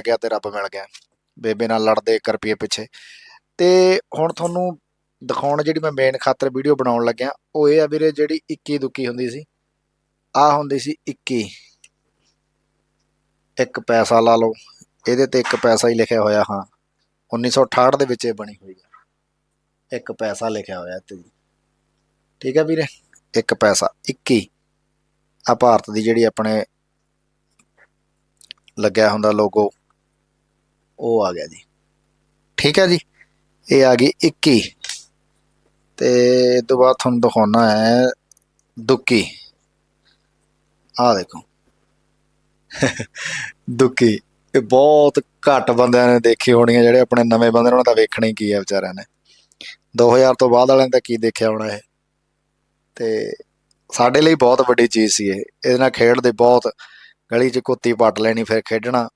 ਗਿਆ ਤੇ ਰੱਬ ਮਿਲ ਗਿਆ। ਬੇਬੇ ਨਾਲ ਲੜਦੇ 1 ਰੁਪਏ ਪਿੱਛੇ। ਤੇ ਹੁਣ ਤੁਹਾਨੂੰ ਦਿਖਾਉਣ ਜਿਹੜੀ ਮੈਂ ਮੇਨ ਖਾਤਰ ਵੀਡੀਓ ਬਣਾਉਣ ਲੱਗਿਆ, ਉਹ ਇਹ ਆ ਵੀਰੇ ਜਿਹੜੀ 21 ਦੁੱਕੀ ਹੁੰਦੀ ਸੀ। ਆ ਹੁੰਦੀ ਸੀ 21 ਇੱਕ ਪੈਸਾ ਲਾ ਲਓ। ਇਹਦੇ ਤੇ ਇੱਕ ਪੈਸਾ ਹੀ ਲਿਖਿਆ ਹੋਇਆ, ਹਾਂ। 1968 ਦੇ ਵਿੱਚ ਇਹ ਬਣੀ ਹੋਈ ਹੈ ਇੱਕ ਪੈਸਾ ਲਿਖਿਆ ਹੋਇਆ ਤੇ ਠੀਕ ਹੈ ਵੀਰੇ? ਇੱਕ ਪੈਸਾ 21 ਆ ਭਾਰਤ ਦੀ ਜਿਹੜੀ ਆਪਣੇ ਲੱਗਿਆ ਹੁੰਦਾ ਲੋਗੋ ਉਹ ਆ ਗਿਆ ਜੀ। ਠੀਕ ਹੈ ਜੀ। ਇਹ ਆ ਗਈ 21 ਤੇ ਇਹ ਤੋਂ ਬਾਅਦ ਤੁਹਾਨੂੰ ਦਿਖਾਉਣਾ ਹੈ ਦੁੱਕੀ। ਆ ਦੇਖੋ। ਦੁੱਕੀ। ਇਹ ਬਹੁਤ ਘੱਟ ਬੰਦਿਆਂ ਨੇ ਦੇਖੀ ਹੋਣੀ ਹੈ, ਜਿਹੜੇ ਆਪਣੇ ਨਵੇਂ ਬੰਦੇ ਨੇ, ਉਹਨਾਂ ਦਾ ਵੇਖਣਾ ਹੀ ਕੀ ਹੈ ਵਿਚਾਰਿਆਂ ਨੇ। 2000 ਤੋਂ ਬਾਅਦ ਵਾਲਿਆਂ ਨੇ ਤਾਂ ਕੀ ਦੇਖਿਆ ਹੋਣਾ ਇਹ? ਤੇ ਸਾਡੇ ਲਈ ਬਹੁਤ ਵੱਡੀ ਚੀਜ਼ ਸੀ ਇਹ। ਇਹਦੇ ਨਾਲ ਖੇਡਦੇ ਬਹੁਤ ਗਲੀ 'ਚ ਕੁੱਤੀ ਪੱਟ ਲੈਣੀ, ਫਿਰ ਖੇਡਣਾ।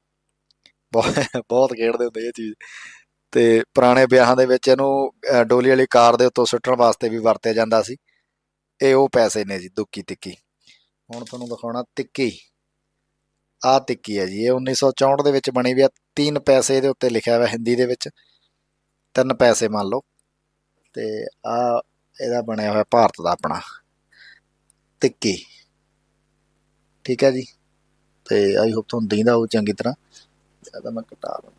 ਬਹੁਤ ਬਹੁਤ ਖੇਡਦੇ ਹੁੰਦੇ ਇਹ ਚੀਜ਼। ਤੇ ਪੁਰਾਣੇ ਵਿਆਹਾਂ ਦੇ ਵਿੱਚ ਇਹਨੂੰ ਡੋਲੀ ਵਾਲੀ ਕਾਰ ਦੇ ਉੱਤੋਂ ਸੁੱਟਣ ਵਾਸਤੇ ਵੀ ਵਰਤਿਆ ਜਾਂਦਾ ਸੀ। ਇਹ ਉਹ ਪੈਸੇ ਨੇ ਜੀ, ਦੁੱਕੀ ਤਿੱਕੀ। ਹੁਣ ਤੁਹਾਨੂੰ ਦਿਖਾਉਣਾ ਤਿੱਕੀ। ਆ ਤਿੱਕੀ ਹੈ ਜੀ, ਇਹ 1964 ਦੇ ਵਿੱਚ ਬਣੀ ਵੀ ਆ। ਤਿੰਨ ਪੈਸੇ ਇਹਦੇ ਉੱਤੇ ਲਿਖਿਆ ਹੋਇਆ ਹਿੰਦੀ ਦੇ ਵਿੱਚ। ਤਿੰਨ ਪੈਸੇ ਮੰਨ ਲਓ। ਤੇ ਆ ਇਹਦਾ ਬਣਿਆ ਹੋਇਆ ਭਾਰਤ ਦਾ ਆਪਣਾ। ਤਿੱਕੀ। ਠੀਕ ਹੈ ਜੀ। ਤੇ ਆਈ ਹੋਪ ਤੁਹਾਨੂੰ ਦਿੰਦਾ ਉਹ ਚੰਗੀ ਤਰ੍ਹਾਂ। ਜ਼ਿਆਦਾ ਮੈਂ ਘਟਾ ਲਾਂ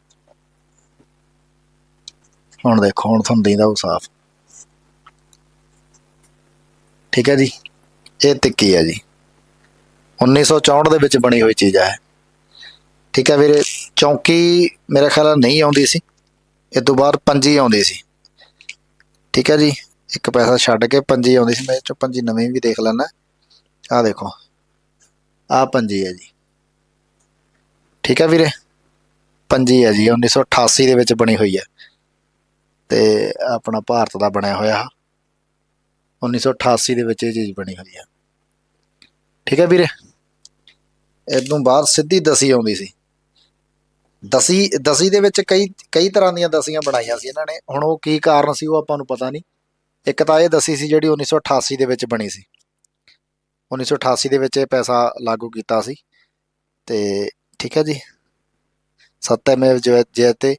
ਹੁਣ ਦੇਖੋ, ਹੁਣ ਤੁਹਾਨੂੰ ਦਿੰਦਾ ਉਹ ਸਾਫ਼। ਠੀਕ ਹੈ ਜੀ? ਇਹ ਤਿੱਕੀ ਹੈ ਜੀ। 1964 ਦੇ ਵਿੱਚ ਬਣੀ ਹੋਈ ਚੀਜ਼ ਹੈ। ਠੀਕ ਹੈ ਵੀਰੇ, ਚੌਂਕੀ ਮੇਰੇ ਖਿਆਲ ਨਹੀਂ ਆਉਂਦੀ ਸੀ। ਇਹ ਤੋਂ ਬਾਅਦ ਪੰਜੀ ਆਉਂਦੀ ਸੀ। ਠੀਕ ਹੈ ਜੀ? ਇੱਕ ਪੈਸਾ ਛੱਡ ਕੇ ਪੰਜੀ ਆਉਂਦੀ ਸੀ। ਮੈਂ ਇਹ ਚੋਂ ਪੰਜੀ ਨਵੀਂ ਵੀ ਦੇਖ ਲੈਣਾ ਆਹ ਦੇਖੋ। ਆਹ ਪੰਜੀ ਹੈ ਜੀ। ਠੀਕ ਹੈ ਵੀਰੇ? ਪੰਜੀ ਹੈ ਜੀ 1988 ਦੇ ਵਿੱਚ ਬਣੀ ਹੋਈ ਹੈ। ਤੇ ਆਪਣਾ ਭਾਰਤ ਦਾ ਬਣਿਆ ਹੋਇਆ। 1988 ਦੇ ਵਿੱਚ ਇਹ ਚੀਜ਼ ਬਣੀ ਹੋਈ ਹੈ। ਠੀਕ ਹੈ ਵੀਰੇ? ਇਦੋਂ ਬਾਅਦ ਸਿੱਧੀ ਦਸੀ ਆਉਂਦੀ ਸੀ। ਦਸੀ ਦਸੀ ਦੇ ਵਿੱਚ ਕਈ ਕਈ ਤਰ੍ਹਾਂ ਦੀਆਂ ਦਸੀਆਂ ਬਣਾਈਆਂ ਸੀ ਇਹਨਾਂ ਨੇ। ਹੁਣ ਉਹ ਕੀ ਕਾਰਨ ਸੀ ਉਹ ਆਪਾਂ ਨੂੰ ਪਤਾ ਨਹੀਂ। ਇੱਕ ਤਾਂ ਇਹ ਦਸੀ ਸੀ ਜਿਹੜੀ 1988 ਦੇ ਵਿੱਚ ਬਣੀ ਸੀ। 1988 ਦੇ ਵਿੱਚ ਇਹ ਪੈਸਾ ਲਾਗੂ ਕੀਤਾ ਸੀ। ਤੇ ਠੀਕ ਹੈ ਜੀ। ਸੱਤਵੇਂ ਸੱਤੇਮੇਵ 'ਤੇ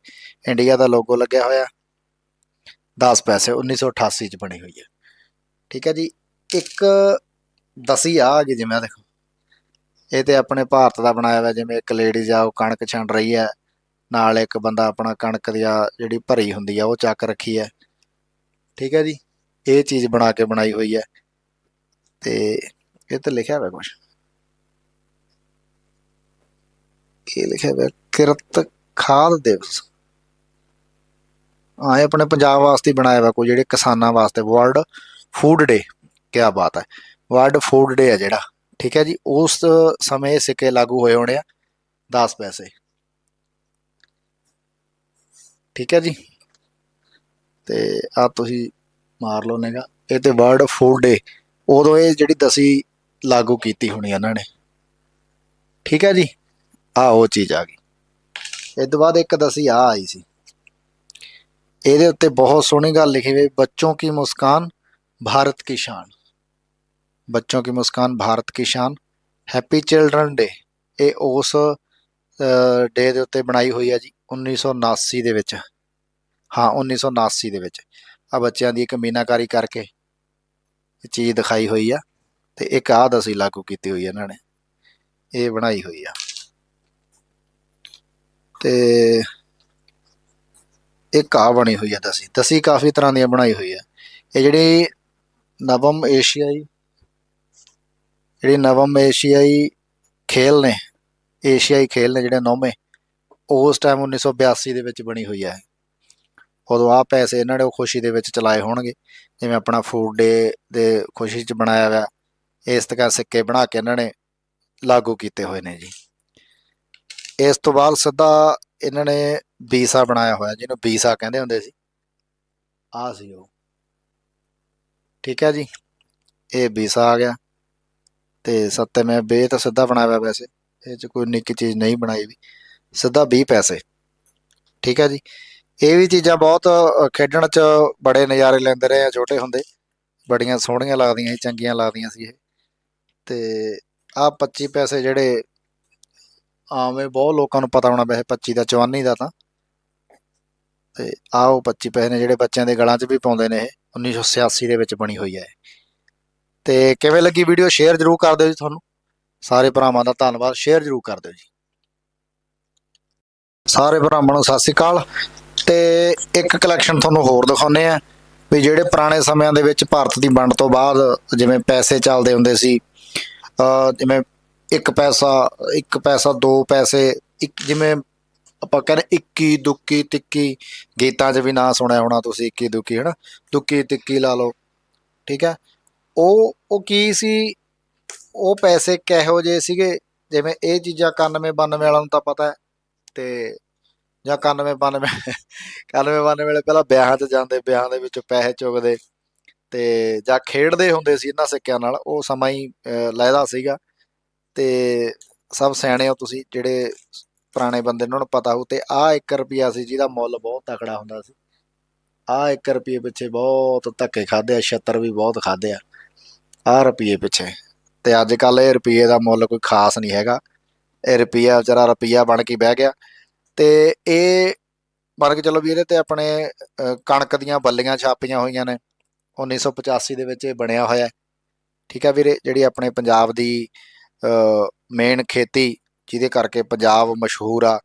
ਇੰਡੀਆ ਦਾ ਲੋਗੋ ਲੱਗਿਆ ਹੋਇਆ 10 ਪੈਸੇ 1988 ਚ ਬਣੀ ਹੋਈ ਹੈ। ਠੀਕ ਹੈ ਜੀ, ਇੱਕ ਦਸੀ ਆ ਗਈ ਜਿਵੇਂ ਆਹ ਦੇਖੋ। ਇਹ ਤੇ ਆਪਣੇ ਭਾਰਤ ਦਾ ਬਣਾਇਆ ਹੋਇਆ, ਜਿਵੇਂ ਇੱਕ ਲੇਡੀਜ਼ ਆ, ਉਹ ਕਣਕ ਛੰਡ ਰਹੀ ਹੈ। ਨਾਲ ਇੱਕ ਬੰਦਾ ਆਪਣਾ ਕਣਕ ਦੀ ਆ ਜਿਹੜੀ ਭਰੀ ਹੁੰਦੀ ਆ, ਉਹ ਚੱਕ ਰੱਖੀ ਹੈ। ਠੀਕ ਹੈ ਜੀ, ਇਹ ਚੀਜ਼ ਬਣਾ ਕੇ ਬਣਾਈ ਹੋਈ ਹੈ। ਤੇ ਇਹ ਤੇ ਲਿਖਿਆ ਹੋਇਆ ਕੁਝ ਇਹ ਲਿਖਿਆ ਹੋਇਆ? ਕਿਰਤ ਖਾਦ ਦਿਵਸ ਆ ਆਪਣੇ ਪੰਜਾਬ ਵਾਸਤੇ ਬਣਾਇਆ ਹੋਇਆ ਕੋਈ, ਜਿਹੜੇ ਕਿਸਾਨਾਂ ਵਾਸਤੇ। ਵਰਲਡ ਫੂਡ ਡੇ ਕੀ ਬਾਤ ਹੈ। ਵਰਲਡ ਫੂਡ ਡੇ ਹੈ ਜਿਹੜਾ, ਠੀਕ ਹੈ ਜੀ? ਉਸ ਸਮੇਂ ਸਿੱਕੇ ਲਾਗੂ ਹੋਏ ਹੋਣੇ ਆ 10 ਪੈਸੇ। ਠੀਕ ਹੈ ਜੀ? ਤੇ ਆ ਤੁਸੀਂ ਮਾਰ ਲਓ ਨੇਗਾ ਇਹ ਤੇ ਵਰਲਡ ਫੂਡ ਡੇ ਉਦੋਂ ਇਹ ਜਿਹੜੀ ਦਸੀ ਲਾਗੂ ਕੀਤੀ ਹੋਣੀ ਇਹਨਾਂ ਨੇ। ਠੀਕ ਹੈ ਜੀ? ਆ ਉਹ ਚੀਜ਼ ਆ ਗਈ। ਇਸ ਤੋਂ ਬਾਅਦ ਇੱਕ ਦਸੀ ਆ ਆਈ ਸੀ। ਇਹਦੇ ਉੱਤੇ ਬਹੁਤ ਸੋਹਣੀ ਗੱਲ ਲਿਖੀ ਹੋਈ, ਬੱਚੋਂ ਕੀ ਮੁਸਕਾਨ, ਭਾਰਤ की ਸ਼ਾਨ। ਬੱਚੋਂ ਕੀ ਮੁਸਕਾਨ, ਭਾਰਤ की ਸ਼ਾਨ। ਹੈਪੀ ਚਿਲड्रन ਡੇ ਇਹ ਉਸ ਡੇ ਦੇ ਉੱਤੇ ਬਣਾਈ ਹੋਈ ਆ ਜੀ 1979 ਦੇ ਵਿੱਚ। ਹਾਂ 1979 ਦੇ ਵਿੱਚ। ਆ ਬੱਚਿਆਂ ਦੀ ਇੱਕ ਮੀਨਾਕਾਰੀ ਕਰਕੇ ਇਹ ਚੀਜ਼ ਦਿਖਾਈ ਹੋਈ ਆ, ਤੇ ਇੱਕ ਆਦ ਅਸੀਂ ਲਾਗੂ ਕੀਤੀ ਹੋਈ ਇਹਨਾਂ ਨੇ। ਇਹ ਬਣਾਈ ਹੋਈ ਆ। ਤੇ ਇੱਕ ਆ ਬਣੀ ਹੋਈ ਹੈ ਦਸੀ। ਦਸੀ ਕਾਫੀ ਤਰ੍ਹਾਂ ਦੀਆਂ ਬਣਾਈ ਹੋਈ ਹੈ ਇਹ ਜਿਹੜੀ ਨਵਮ ਏਸ਼ੀਆਈ, ਜਿਹੜੀ ਨਵਮ ਏਸ਼ੀਆਈ ਖੇਲ ਨੇ, ਏਸ਼ੀਆਈ ਖੇਲ ਨੇ ਜਿਹੜੇ ਨੌਵੇਂ ਉਸ ਟਾਈਮ 1982 ਦੇ ਵਿੱਚ ਬਣੀ ਹੋਈ ਹੈ ਉਦੋਂ ਆ ਪੈਸੇ ਇਹਨਾਂ ਨੇ ਉਹ ਖੁਸ਼ੀ ਦੇ ਵਿੱਚ ਚਲਾਏ ਹੋਣਗੇ। ਜਿਵੇਂ ਆਪਣਾ ਫੂਡ ਡੇ ਦੇ ਖੁਸ਼ੀ 'ਚ ਬਣਾਇਆ ਹੋਇਆ, ਇਸ ਤਰ੍ਹਾਂ ਸਿੱਕੇ ਬਣਾ ਕੇ ਇਹਨਾਂ ਨੇ ਲਾਗੂ ਕੀਤੇ ਹੋਏ ਨੇ ਜੀ। ਇਸ ਤੋਂ ਬਾਅਦ ਸਿੱਧਾ ਇਹਨਾਂ ਨੇ ਬੀਸਾ ਬਣਾਇਆ ਹੋਇਆ, ਜਿਹਨੂੰ ਬੀਸਾ ਕਹਿੰਦੇ ਹੁੰਦੇ ਸੀ। ਆ ਸੀ ਉਹ। ਠੀਕ ਹੈ ਜੀ? ਇਹ ਬੀਸਾ ਆ ਗਿਆ। ਤੇ ਸੱਤੇ ਮੈਂ ਬੇ ਤਾਂ ਸਿੱਧਾ ਬਣਾਇਆ ਹੋਇਆ ਵੈਸੇ। ਇਹ ਚ ਕੋਈ ਨਿੱਕੀ ਚੀਜ਼ ਨਹੀਂ ਬਣਾਈ ਵੀ। ਸਿੱਧਾ 20 ਪੈਸੇ। ਠੀਕ ਹੈ ਜੀ? ਇਹ ਵੀ ਚੀਜ਼ਾਂ ਬਹੁਤ ਖੇਡਣ ਚ ਬੜੇ ਨਜ਼ਾਰੇ ਲੈਂਦੇ ਰਹੇ ਆ, ਛੋਟੇ ਹੁੰਦੇ। ਬੜੀਆਂ ਸੋਹਣੀਆਂ ਲੱਗਦੀਆਂ ਸੀ, ਚੰਗੀਆਂ ਲੱਗਦੀਆਂ ਸੀ ਇਹ। ਤੇ ਆ 25 ਪੈਸੇ ਜਿਹੜੇ ਆਵੇਂ ਬਹੁਤ ਲੋਕਾਂ ਨੂੰ ਪਤਾ ਹੋਣਾ ਵੈਸੇ 25 ਦਾ 54 ਦਾ ਤਾਂ। ਤੇ ਆਹ ਉਹ 25 ਪੈਸੇ ਨੇ ਜਿਹੜੇ ਬੱਚਿਆਂ ਦੇ ਗਲਾਂ 'ਚ ਵੀ ਪਾਉਂਦੇ ਨੇ ਇਹ 1986 ਦੇ ਵਿੱਚ ਬਣੀ ਹੋਈ ਹੈ ਤੇ ਕਿਵੇਂ ਲੱਗੀ ਵੀਡੀਓ ਸ਼ੇਅਰ ਜਰੂਰ ਕਰ ਦਿਓ ਜੀ ਤੁਹਾਨੂੰ। ਸਾਰੇ ਭਰਾਵਾਂ ਦਾ ਧੰਨਵਾਦ, ਸ਼ੇਅਰ ਜਰੂਰ ਕਰ ਦਿਓ ਜੀ। ਸਾਰੇ ਭਰਾਵਾਂ ਨੂੰ ਸਤਿ ਸ਼੍ਰੀ ਅਕਾਲ। ਤੇ ਇੱਕ ਕਲੈਕਸ਼ਨ ਤੁਹਾਨੂੰ ਹੋਰ ਦਿਖਾਉਨੇ ਆ ਵੀ ਜਿਹੜੇ ਪੁਰਾਣੇ ਸਮਿਆਂ ਦੇ ਵਿੱਚ ਭਾਰਤ ਦੀ ਵੰਡ ਤੋਂ ਬਾਅਦ ਜਿਵੇਂ ਪੈਸੇ ਚੱਲਦੇ ਹੁੰਦੇ ਸੀ ਜਿਵੇਂ ਇੱਕ ਪੈਸਾ ਇੱਕ ਪੈਸਾ ਦੋ ਪੈਸੇ ਇੱਕ ਜਿਵੇਂ ਆਪਾਂ ਕਹਿੰਦੇ ਇੱਕੀ ਦੁੱਕੀ ਤਿੱਕੀ ਗੀਤਾਂ 'ਚ ਵੀ ਨਾਂ ਸੁਣਿਆ ਹੋਣਾ ਤੁਸੀਂ ਇੱਕੀ ਦੁੱਕੀ ਹਨਾ? ਦੁੱਕੀ ਤਿੱਕੀ ਲਾ ਲਓ ਠੀਕ ਹੈ? ਉਹ ਉਹ ਕੀ ਸੀ? ਉਹ ਪੈਸੇ ਕਿਹੋ ਜਿਹੇ ਸੀਗੇ? ਜਿਵੇਂ ਇਹ ਚੀਜ਼ਾਂ 91 92 ਵਾਲਿਆਂ ਨੂੰ ਤਾਂ ਪਤਾ ਹੈ ਤੇ ਜਾਂ 91 92 91 92 ਵੇਲੇ ਪਹਿਲਾਂ ਵਿਆਹਾਂ 'ਚ ਜਾਂਦੇ ਵਿਆਹਾਂ ਦੇ ਵਿੱਚ ਪੈਸੇ ਚੁਗਦੇ ਤੇ ਜਾਂ ਖੇਡਦੇ ਹੁੰਦੇ ਸੀ ਇਹਨਾਂ ਸਿੱਕਿਆਂ ਨਾਲ ਉਹ ਸਮਾਂ ਹੀ ਅਹ, ਲੈਦਾ ਸੀਗਾ। ਤੇ ਸਭ ਸਿਆਣੇ ਹੋ ਤੁਸੀਂ ਜਿਹੜੇ ਪੁਰਾਣੇ ਬੰਦੇ ਨੇ ਨੂੰ ਪਤਾ ਹੋ ਤੇ ਆਹ 1 ਰੁਪਿਆ ਸੀ ਜਿਹਦਾ ਮੁੱਲ ਬਹੁਤ ਤਕੜਾ ਹੁੰਦਾ ਸੀ। ਆਹ 1 ਰੁਪਏ ਪਿੱਛੇ ਬਹੁਤ ਧੱਕੇ ਖਾਦੇ ਆ 76 ਵੀ ਬਹੁਤ ਖਾਦੇ ਆ। ਆਹ ਰੁਪਏ ਪਿੱਛੇ। ਤੇ ਅੱਜ ਕੱਲ ਇਹ ਰੁਪਏ ਦਾ ਮੁੱਲ ਕੋਈ ਖਾਸ ਨਹੀਂ ਹੈਗਾ। ਇਹ ਰੁਪਿਆ ਵਿਚਾਰਾ ਰੁਪਿਆ ਬਣ ਕੇ ਬਹਿ ਗਿਆ। ਤੇ ਇਹ ਮੰਨ ਕੇ ਚਲੋ ਵੀ ਇਹਦੇ ਤੇ ਆਪਣੇ ਅਹ, ਕਣਕ ਦੀਆਂ ਬੱਲੀਆਂ ਛਾਪੀਆਂ ਹੋਈਆਂ ਨੇ। 1985 ਦੇ ਵਿੱਚ ਇਹ ਬਣਿਆ ਹੋਇਆ। ਠੀਕ ਹੈ ਵੀਰੇ ਜਿਹੜੀ ਆਪਣੇ ਪੰਜਾਬ ਦੀ ਮੇਨ ਖੇਤੀ ਜਿਹਦੇ ਕਰਕੇ ਪੰਜਾਬ ਮਸ਼ਹੂਰ ਆ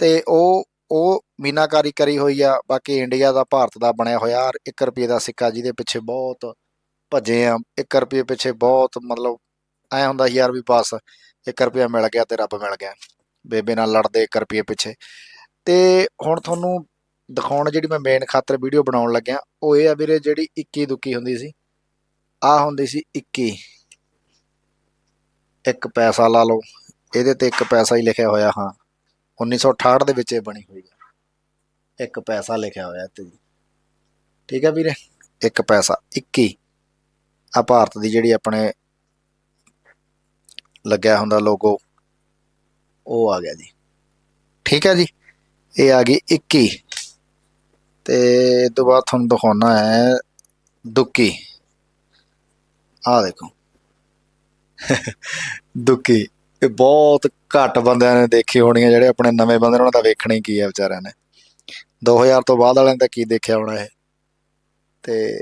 ਤੇ ਉਹ ਉਹ ਮੀਨਾਕਾਰੀ ਕਰੀ ਹੋਈ ਆ, ਬਾਕੀ ਇੰਡੀਆ ਦਾ ਭਾਰਤ ਦਾ ਬਣਿਆ ਹੋਇਆ 1 ਰੁਪਏ ਦਾ ਸਿੱਕਾ ਜਿਹਦੇ ਪਿੱਛੇ ਬਹੁਤ ਭੱਜੇ ਆ 1 ਰੁਪਏ ਪਿੱਛੇ ਬਹੁਤ ਮਤਲਬ ਐ ਹੁੰਦਾ ਸੀ ਯਾਰ ਵੀ ਬਸ 1 ਰੁਪਿਆ ਮਿਲ ਗਿਆ ਤੇ ਰੱਬ ਮਿਲ ਗਿਆ, ਬੇਬੇ ਨਾਲ ਲੜਦੇ 1 ਰੁਪਏ ਪਿੱਛੇ। ਤੇ ਹੁਣ ਤੁਹਾਨੂੰ ਦਿਖਾਉਣ ਜਿਹੜੀ ਮੈਂ ਮੇਨ ਖਾਤਰ ਵੀਡੀਓ ਬਣਾਉਣ ਲੱਗਿਆ, ਉਹ ਇਹ ਆ ਵੀਰੇ ਜਿਹੜੀ 21 ਦੁੱਕੀ ਹੁੰਦੀ ਸੀ ਆ ਹੁੰਦੀ ਸੀ 21 ਇੱਕ ਪੈਸਾ ਲਾ ਲਓ, ਇਹਦੇ ਤੇ ਇੱਕ ਪੈਸਾ ਹੀ ਲਿਖਿਆ ਹੋਇਆ ਹਾਂ। 1968 ਦੇ ਵਿੱਚ ਇਹ ਬਣੀ ਹੋਈ ਹੈ। ਇੱਕ ਪੈਸਾ ਲਿਖਿਆ ਹੋਇਆ ਤੇ ਠੀਕ ਹੈ ਵੀਰੇ? ਇੱਕ ਪੈਸਾ 21 ਆ ਭਾਰਤ ਦੀ ਜਿਹੜੀ ਆਪਣੇ ਲੱਗਿਆ ਹੁੰਦਾ ਲੋਗੋ ਉਹ ਆ ਗਿਆ ਜੀ। ਠੀਕ ਹੈ ਜੀ? ਇਹ ਆ ਗਈ 21 ਤੇ ਇਹ ਤੋਂ ਬਾਅਦ ਤੁਹਾਨੂੰ ਦਿਖਾਉਣਾ ਹੈ ਦੁੱਕੀ। ਆ ਦੇਖੋ। ਦੁੱਕੀ ਇਹ ਬਹੁਤ ਘੱਟ ਬੰਦਿਆਂ ਨੇ ਦੇਖੀ ਹੋਣੀ ਹੈ ਜਿਹੜੇ ਆਪਣੇ ਨਵੇਂ ਬੰਦੇ ਨੇ, ਉਹਨਾਂ ਦਾ ਵੇਖਣਾ ਹੀ ਕੀ ਹੈ ਵਿਚਾਰਿਆਂ ਨੇ। 2000 ਤੋਂ ਬਾਅਦ ਵਾਲਿਆਂ ਨੇ ਤਾਂ ਕੀ ਦੇਖਿਆ ਹੋਣਾ ਇਹ। ਤੇ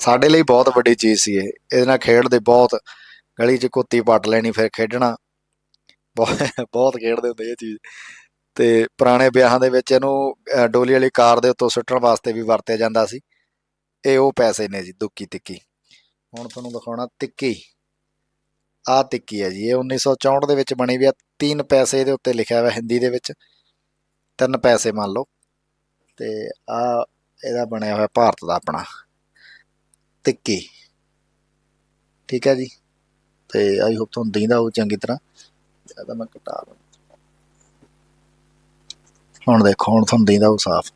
ਸਾਡੇ ਲਈ ਬਹੁਤ ਵੱਡੀ ਚੀਜ਼ ਸੀ ਇਹ। ਇਹਦੇ ਨਾਲ ਖੇਡਦੇ ਬਹੁਤ, ਗਲੀ 'ਚ ਕੁੱਤੀ ਪੱਟ ਲੈਣੀ, ਫਿਰ ਖੇਡਣਾ। ਬਹੁਤ ਬਹੁਤ ਖੇਡਦੇ ਹੁੰਦੇ ਇਹ ਚੀਜ਼। ਤੇ ਪੁਰਾਣੇ ਵਿਆਹਾਂ ਦੇ ਵਿੱਚ ਇਹਨੂੰ ਡੋਲੀ ਵਾਲੀ ਕਾਰ ਦੇ ਉੱਤੋਂ ਸੁੱਟਣ ਵਾਸਤੇ ਵੀ ਵਰਤਿਆ ਜਾਂਦਾ ਸੀ। ਇਹ ਉਹ ਪੈਸੇ ਨੇ ਜੀ ਦੁੱਕੀ ਤਿੱਕੀ ਹੁਣ ਤੁਹਾਨੂੰ ਦਿਖਾਉਣਾ ਤਿੱਕੀ ਆ ਤਿੱਕੀ ਹੈ ਜੀ, ਇਹ 1964 ਦੇ ਵਿੱਚ ਬਣੀ ਵੀ ਆ, ਤਿੰਨ ਪੈਸੇ ਇਹਦੇ ਉੱਤੇ ਲਿਖਿਆ ਹੋਇਆ ਹਿੰਦੀ ਦੇ ਵਿੱਚ, ਤਿੰਨ ਪੈਸੇ ਮੰਨ ਲਓ, ਤੇ ਆ ਇਹਦਾ ਬਣਿਆ ਹੋਇਆ ਭਾਰਤ ਦਾ ਆਪਣਾ, ਤਿੱਕੀ। ਠੀਕ ਹੈ ਜੀ, ਤੇ ਆਈ ਹੋਪ ਤੁਹਾਨੂੰ ਦਿਖਦਾ ਹੋਊ ਚੰਗੀ ਤਰ੍ਹਾਂ ਜ਼ਿਆਦਾ ਮੈਂ ਘਟਾ ਲਾਂ ਹੁਣ ਦੇਖੋ, ਹੁਣ ਤੁਹਾਨੂੰ ਦਿਖਦਾ ਉਹ ਸਾਫ਼।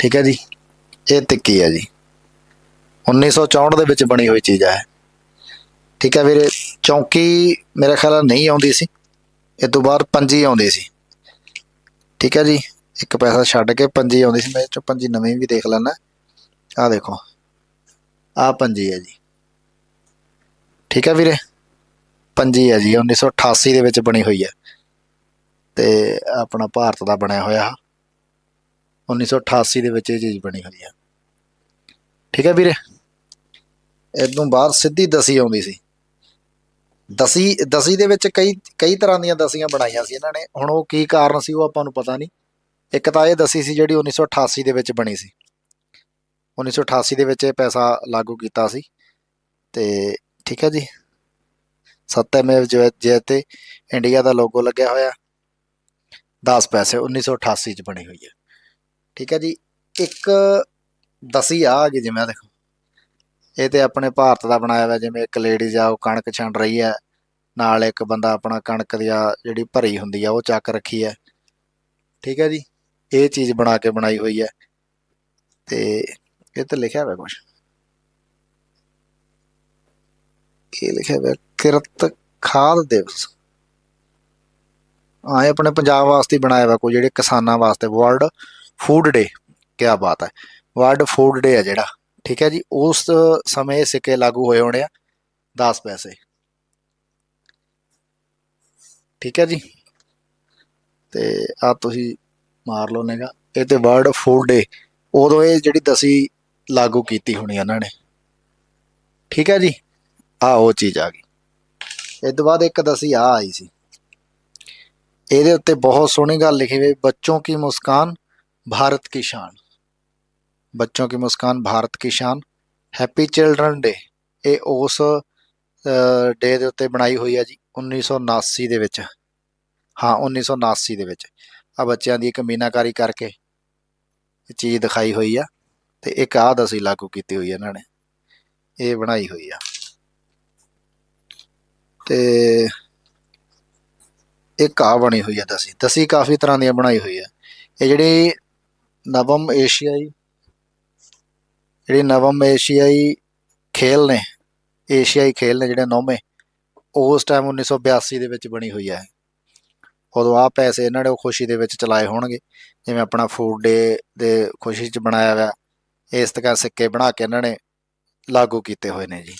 ਠੀਕ ਹੈ ਜੀ, ਇਹ ਤਿੱਕੀ ਹੈ ਜੀ। 1964 ਦੇ ਵਿੱਚ ਬਣੀ ਹੋਈ ਚੀਜ਼ ਹੈ ਠੀਕ ਹੈ ਵੀਰੇ, ਚੌਂਕੀ ਮੇਰੇ ਖਿਆਲ ਨਹੀਂ ਆਉਂਦੀ ਸੀ। ਇਹ ਤੋਂ ਬਾਅਦ ਪੰਜੀ ਆਉਂਦੀ ਸੀ। ਠੀਕ ਹੈ ਜੀ, ਇੱਕ ਪੈਸਾ ਛੱਡ ਕੇ ਪੰਜੀ ਆਉਂਦੀ ਸੀ। ਮੈਂ ਚੋਂ ਪੰਜੀ ਨਵੀਂ ਵੀ ਦੇਖ ਲੈਣਾ ਆਹ ਦੇਖੋ, ਆਹ ਪੰਜੀ ਹੈ ਜੀ। ਠੀਕ ਹੈ ਵੀਰੇ, ਪੰਜੀ ਹੈ ਜੀ 1988 ਦੇ ਵਿੱਚ ਬਣੀ ਹੋਈ ਹੈ। ਤੇ ਆਪਣਾ ਭਾਰਤ ਦਾ ਬਣਿਆ ਹੋਇਆ 1988 ਦੇ ਵਿੱਚ ਇਹ ਚੀਜ਼ ਬਣੀ ਹੋਈ ਹੈ ਠੀਕ ਹੈ ਵੀਰੇ। ਇਦੋਂ ਬਾਅਦ ਸਿੱਧੀ ਦਸੀ ਆਉਂਦੀ ਸੀ। ਦਸੀ ਦਸੀ ਦੇ ਵਿੱਚ ਕਈ ਕਈ ਤਰ੍ਹਾਂ ਦੀਆਂ ਦਸੀਆਂ ਬਣਾਈਆਂ ਸੀ ਇਹਨਾਂ ਨੇ। ਹੁਣ ਉਹ ਕੀ ਕਾਰਨ ਸੀ ਉਹ ਆਪਾਂ ਨੂੰ ਪਤਾ ਨਹੀਂ। ਇੱਕ ਤਾਂ ਇਹ ਦਸੀ ਸੀ ਜਿਹੜੀ 1988 ਦੇ ਵਿੱਚ ਬਣੀ ਸੀ। 1988 ਦੇ ਵਿੱਚ ਇਹ ਪੈਸਾ ਲਾਗੂ ਕੀਤਾ ਸੀ। ਤੇ ਠੀਕ ਹੈ ਜੀ। ਸੱਤੇਮੇਵ 'ਤੇ ਇੰਡੀਆ ਦਾ ਲੋਗੋ ਲੱਗਿਆ ਹੋਇਆ। 10 ਪੈਸੇ 1988 ਚ ਬਣੀ ਹੋਈ ਹੈ। ਠੀਕ ਹੈ ਜੀ। ਇੱਕ ਦਸੀ ਆ ਗਈ ਜਿਵੇਂ ਆਹ ਦੇਖੋ। ਇਹ ਤੇ ਆਪਣੇ ਭਾਰਤ ਦਾ ਬਣਾਇਆ ਹੋਇਆ, ਜਿਵੇਂ ਇੱਕ ਲੇਡੀਜ਼ ਆ, ਉਹ ਕਣਕ ਛੰਡ ਰਹੀ ਹੈ। ਨਾਲ ਇੱਕ ਬੰਦਾ ਆਪਣਾ ਕਣਕ ਦੀ ਆ ਜਿਹੜੀ ਭਰੀ ਹੁੰਦੀ ਆ, ਉਹ ਚੱਕ ਰੱਖੀ ਹੈ। ਠੀਕ ਹੈ ਜੀ? ਇਹ ਚੀਜ਼ ਬਣਾ ਕੇ ਬਣਾਈ ਹੋਈ ਹੈ। ਤੇ ਇਹ ਤੇ ਲਿਖਿਆ ਹੋਇਆ ਕੁਝ ਇਹ ਲਿਖਿਆ ਹੋਇਆ, ਕਿਰਤ ਖਾਦ ਦਿਵਸ। ਆ ਇਹ ਆਪਣੇ ਪੰਜਾਬ ਵਾਸਤੇ ਬਣਾਇਆ ਹੋਇਆ ਕੋਈ, ਜਿਹੜੇ ਕਿਸਾਨਾਂ ਵਾਸਤੇ, ਵਰਲਡ ਫੂਡ ਡੇ ਕੀ ਬਾਤ ਹੈ। ਵਰਲਡ ਫੂਡ ਡੇ ਹੈ ਜਿਹੜਾ। ਠੀਕ ਹੈ ਜੀ, ਉਸ ਸਮੇਂ ਸਿੱਕੇ ਲਾਗੂ ਹੋਏ ਹੋਣੇ ਆ 10 ਪੈਸੇ। ਠੀਕ ਹੈ ਜੀ। ਤੇ ਆ ਤੁਸੀਂ ਮਾਰ ਲਓ ਨੇਗਾ ਇਹ ਤੇ ਵਰਡ ਫੂਡ ਡੇ ਉਦੋਂ ਇਹ ਜਿਹੜੀ ਦਸੀ ਲਾਗੂ ਕੀਤੀ ਹੋਣੀ ਇਹਨਾਂ ਨੇ। ਠੀਕ ਹੈ ਜੀ। ਆ ਉਹ ਚੀਜ਼ ਆ ਗਈ। ਇਸ ਤੋਂ ਬਾਅਦ ਇੱਕ ਦਸੀ ਆ ਆਈ ਸੀ। ਇਹਦੇ ਉੱਤੇ ਬਹੁਤ ਸੋਹਣੀ ਗੱਲ ਲਿਖੀ ਹੋਈ ਬੱਚੋਂ ਕੀ ਮੁਸਕਾਨ, ਭਾਰਤ ਕੀ ਸ਼ਾਨ। ਬੱਚੋਂ ਕੀ ਮੁਸਕਾਨ ਭਾਰਤ ਕੀ ਸ਼ਾਨ ਹੈਪੀ ਚਿਲਡਰਨ ਡੇ ਇਹ ਉਸ ਡੇ ਦੇ ਉੱਤੇ ਬਣਾਈ ਹੋਈ ਹੈ ਜੀ 1979 ਦੇ ਵਿੱਚ ਹਾਂ 1979 ਦੇ ਵਿੱਚ ਆ ਬੱਚਿਆਂ ਦੀ ਇੱਕ ਮੀਨਾਕਾਰੀ ਕਰਕੇ ਇਹ ਚੀਜ਼ ਦਿਖਾਈ ਹੋਈ ਆ ਤੇ ਇੱਕ ਆਹ ਦਸੀ ਲਾਗੂ ਕੀਤੀ ਹੋਈ ਹੈ ਇਹਨਾਂ ਨੇ ਇਹ ਬਣਾਈ ਹੋਈ ਆ ਤੇ ਇੱਕ ਆ ਬਣੀ ਹੋਈ ਆ ਦਸੀ ਦਸੀ ਕਾਫੀ ਤਰ੍ਹਾਂ ਦੀਆਂ ਬਣਾਈ ਹੋਈ ਆ ਇਹ ਜਿਹੜੀ ਨਵਮ ਏਸ਼ੀਆਈ ਜਿਹੜੀ ਨਵਮ ਏਸ਼ੀਆਈ ਖੇਲ ਨੇ, ਏਸ਼ੀਆਈ ਖੇਲ ਨੇ ਜਿਹੜੇ ਨੌਵੇਂ ਉਸ ਟਾਈਮ 1982 ਦੇ ਵਿੱਚ ਬਣੀ ਹੋਈ ਹੈ। ਉਦੋਂ ਆ ਪੈਸੇ ਇਹਨਾਂ ਨੇ ਉਹ ਖੁਸ਼ੀ ਦੇ ਵਿੱਚ ਚਲਾਏ ਹੋਣਗੇ। ਜਿਵੇਂ ਆਪਣਾ ਫੂਡ ਡੇ ਦੇ ਖੁਸ਼ੀ 'ਚ ਬਣਾਇਆ ਹੋਇਆ, ਇਸ ਤਰ੍ਹਾਂ ਸਿੱਕੇ ਬਣਾ ਕੇ ਇਹਨਾਂ ਨੇ ਲਾਗੂ ਕੀਤੇ ਹੋਏ ਨੇ ਜੀ।